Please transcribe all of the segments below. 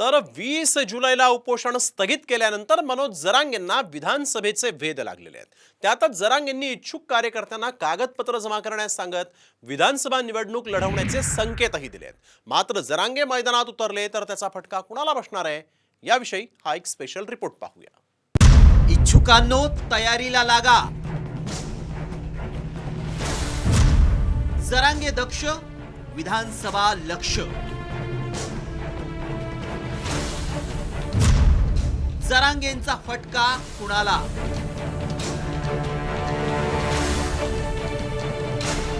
तर वीस जुलैला उपोषण स्थगित केल्यानंतर मनोज जरांगेंना विधानसभेचे वेध लागलेले आहेत. त्यातच जरांगेंनी इच्छुक कार्यकर्त्यांना कागदपत्र जमा करण्यास सांगत विधानसभा निवडणूक लढवण्याचे संकेतही दिले आहेत. मात्र जरांगे मैदानात उतरले तर त्याचा फटका कुणाला बसणार आहे? याविषयी हा एक स्पेशल रिपोर्ट पाहूया. इच्छुकांनो तयारीला लागा. जरांगे दक्ष विधानसभा लक्ष. जरांगेंचा फटका कुणाला?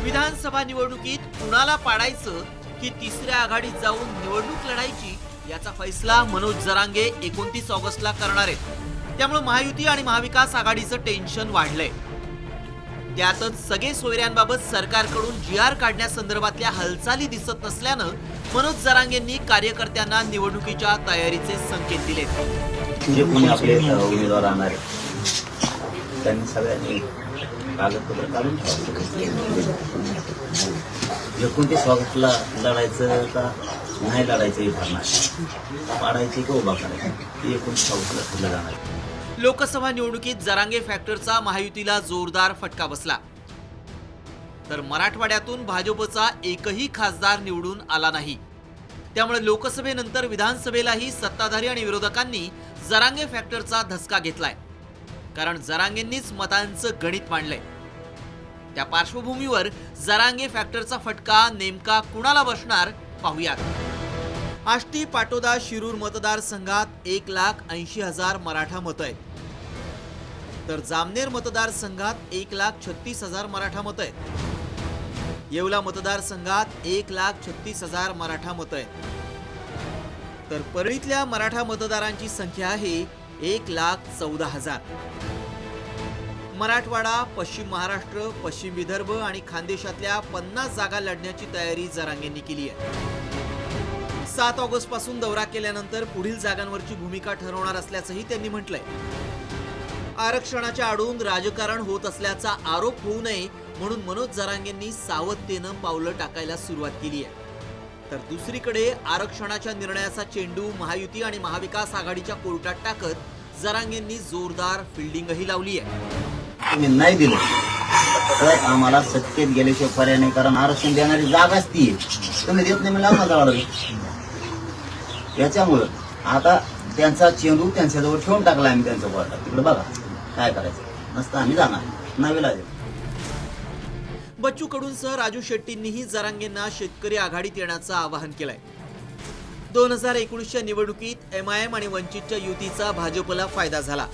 विधानसभा निवडणुकीत कुणाला पाडायचं की तिसऱ्या आघाडीत जाऊन निवडणूक लढायची याचा फैसला मनोज जरांगे एकोणतीस ऑगस्टला करणार आहेत. त्यामुळे महायुती आणि महाविकास आघाडीचं टेन्शन वाढलंय. त्यातच सगळे सोयऱ्यांबाबत सरकारकडून जी आर काढण्यासंदर्भातल्या हालचाली दिसत नसल्यानं मनोज जरांगेंनी कार्यकर्त्यांना निवडणुकीच्या तयारीचे संकेत दिलेत. जे कोणी आपले उमेदवार राहणार त्यांनी सगळ्यांनी कागदपत्र काढून ठेवावे एकोणतीस ऑगस्टला लढायचं का नाही लढायचं हे ठरणार पाडायचे का उभा करायचं? हे एकोणतीस ऑगस्टला ठरलं जाणार लोकसभा निवडणुकीत जरांगे फॅक्टरचा महायुतीला जोरदार फटका बसला. तर मराठवाड्यातून भाजपचा एकही खासदार निवडून आला नाही. त्यामुळे लोकसभेनंतर विधानसभेलाही सत्ताधारी आणि विरोधकांनी जरांगे फॅक्टरचा धसका घेतलाय. कारण जरांगेंनीच मतांचं गणित मांडलंय. त्या पार्श्वभूमीवर जरांगे फॅक्टरचा फटका नेमका कुणाला बसणार पाहूयात. आष्टी पाटोदा शिरूर मतदारसंघात एक लाख ऐंशी हजार मराठा मतं आहेत. तर जामनेर मतदारसंघात एक लाख छत्तीस हजार मराठा मतं आहेत. येवला मतदारसंघात एक लाख छत्तीस हजार मराठा मतं आहेत. तर परळीतल्या मराठा मतदारांची संख्या आहे एक लाख चौदा हजार. मराठवाडा पश्चिम महाराष्ट्र पश्चिम विदर्भ आणि खानदेशातल्या पन्नास जागा लढण्याची तयारी जरांगेंनी केली आहे. सात ऑगस्टपासून दौरा केल्यानंतर पुढील जागांवरची भूमिका ठरवणार असल्याचंही त्यांनी म्हटलंय. आरक्षणाच्या आडून राजकारण होत असल्याचा आरोप होऊ नये म्हणून मनोज जरांगेंनी सावधतेनं पावलं टाकायला सुरुवात केली आहे. तर दुसरीकडे आरक्षणाच्या निर्णयाचा चेंडू महायुती आणि महाविकास आघाडीच्या कोर्टात टाकत जरांगेंनी जोरदार फिल्डिंगही लावली आहे. तुम्ही नाही दिलं. तर आम्हाला सत्तेत गेल्याशिवाय पर्याय नाही कारण आरक्षण देणारी जागाच ती तुम्ही देत नाही मला आम्हाला जावं लागेल याच्यामुळं आता त्यांचा चेंडू त्यांच्याजवळ ठेवून टाकला आम्ही त्यांच्या कोर्टात. तिकडे बघा काय करायचं. नसतं आम्ही जाणार. नाही लागेल बच्चू कडूंसह राजू शेट्टींनीही जरांगेंना शेतकरी आघाडीत येण्याचं आवाहन केलंय. दोन हजार एकोणीसच्या निवडणुकीत एम आय एम आणि वंचितच्या युतीचा भाजपला फायदा झाला.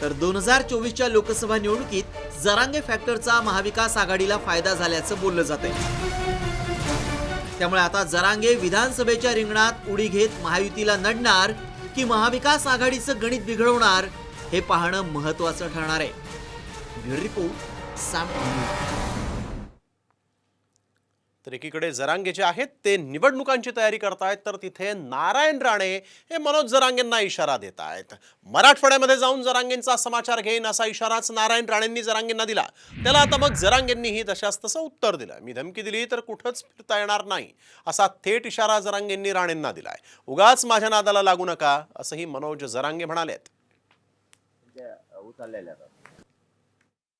तर दोन हजार चोवीसच्या लोकसभा निवडणुकीत जरांगे फॅक्टरचा महाविकास आघाडीला फायदा झाल्याचं बोललं जात त्यामुळे आता जरांगे विधानसभेच्या रिंगणात उडी घेत महायुतीला नडणार की महाविकास आघाडीचं गणित बिघडवणार हे पाहणं महत्वाचं ठरणार आहे. रिपोर्ट. तर एकीकडे जरांगे जे आहेत ते निवडणुकांची तयारी करतायत. तर तिथे नारायण राणे हे मनोज जरांगेंना इशारा देत आहेत मराठवाड्यामध्ये जाऊन जरांगेंचा समाचार घेईन असा इशाराच नारायण राणेंनी जरांगेंना दिला. त्याला आता मग जरांगेंनीही तशाच तसं उत्तर दिलं. मी धमकी दिली तर कुठंच फिरता येणार नाही असा थेट इशारा जरांगेंनी राणेंना दिलाय. उगाच माझ्या नादाला लागू नका असंही मनोज जरांगे म्हणालेत.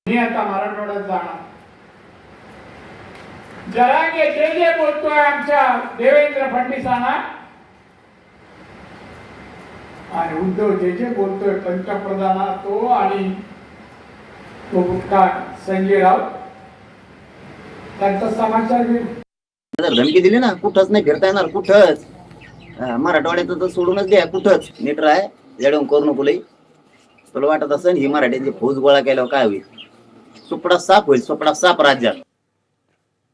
मी आता मराठवाड्यात जाणार. जरांगे जे जे बोलतोय आमच्या देवेंद्र फडणवीसांना. आणि उद्धव जे जे बोलतोय पंतप्रधाना तो आणि तो मुख्य संजय राऊत. त्यांचा समाचार घेऊ धमकी दिली ना कुठंच नाही फिरता येणार कुठंच. मराठवाड्याचं तर सोडूनच द्या कुठंच. नीट राय येडवून करू नको लई. तुला वाटत असेल ही मराठ्यांची फौज गोळा केल्यावर काय होईल? supraçar coisa, supraçar prazer.